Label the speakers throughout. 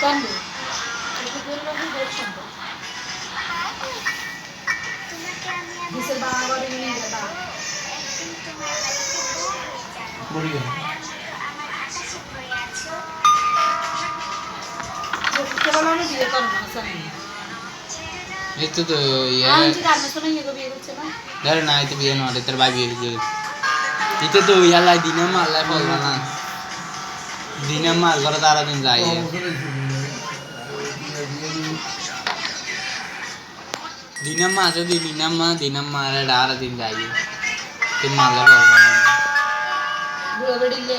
Speaker 1: কেন দিশের বাবা বাড়ি নিয়ে যাবা
Speaker 2: বুড়ি গেল
Speaker 1: কেবল আমি বিয়ে করব না সানি
Speaker 3: এই তো তো ইয়ে
Speaker 1: আমি যে গার্মেন্টস না ইয়ে বিয়ে করছে না
Speaker 3: ধরে না এই তো বিয়ে নয় তোর ভাই বিয়ে হয়েছে এটা তো ইয়ালাই দিনে মারলাই ফলবা না দিনে মার করে তারা দিন যায় দিনে মা যদি দিনে মা দিনে মারে ডারা দিন যায় তুই মারলে ফলবা না
Speaker 1: বুড়ো বেড়ি লে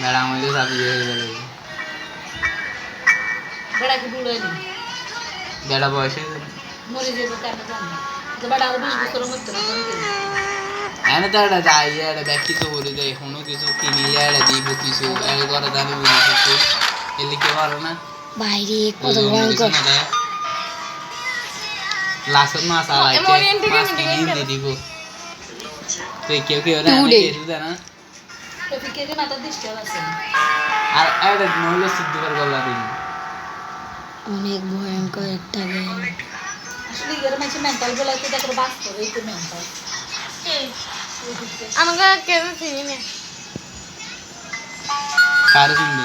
Speaker 3: ম্যাডাম হইলে সব ইয়ে হয়ে গেল
Speaker 1: বেড়া কি বুড়ো এলি
Speaker 3: বেড়া বয়সে
Speaker 1: মরে যাব কেন জানি তো বেড়া আরও বিশ বছরের মধ্যে না মরে গেলে
Speaker 3: এনে তো একটা যাই একটা ব্যক্তি তো বলে দেয় কোনো কিছু কিনিলে একটা দিব কিছু এর করে দামি বলে কিছু এলে কেউ পারো না
Speaker 4: বাইরে কত
Speaker 3: ওই অন্য কিছু
Speaker 4: ভয়ঙ্কর
Speaker 3: না লাস্টের মাছ আলাইতে মাছ কিনে দিব তো কেউ কেউ না দেয় না
Speaker 1: দৃষ্টি আছে
Speaker 3: আর একটা মহিলা সিদ্ধ করে গলা দিন
Speaker 4: অনেক ভয়ঙ্কর একটা গেম
Speaker 1: আসলে ইয়ের মাঝে মেন্টাল দেখো বাস্তব এই তো মেন্টাল
Speaker 5: আমাকে কেউ চিনি না
Speaker 3: কারও চিনবি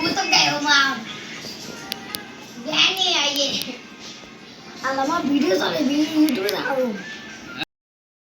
Speaker 3: মাত আসা
Speaker 4: বাইরে ডর লাগাই দিছে আমার ভিডিও চলে ইউটিউবে দাঁড়াবো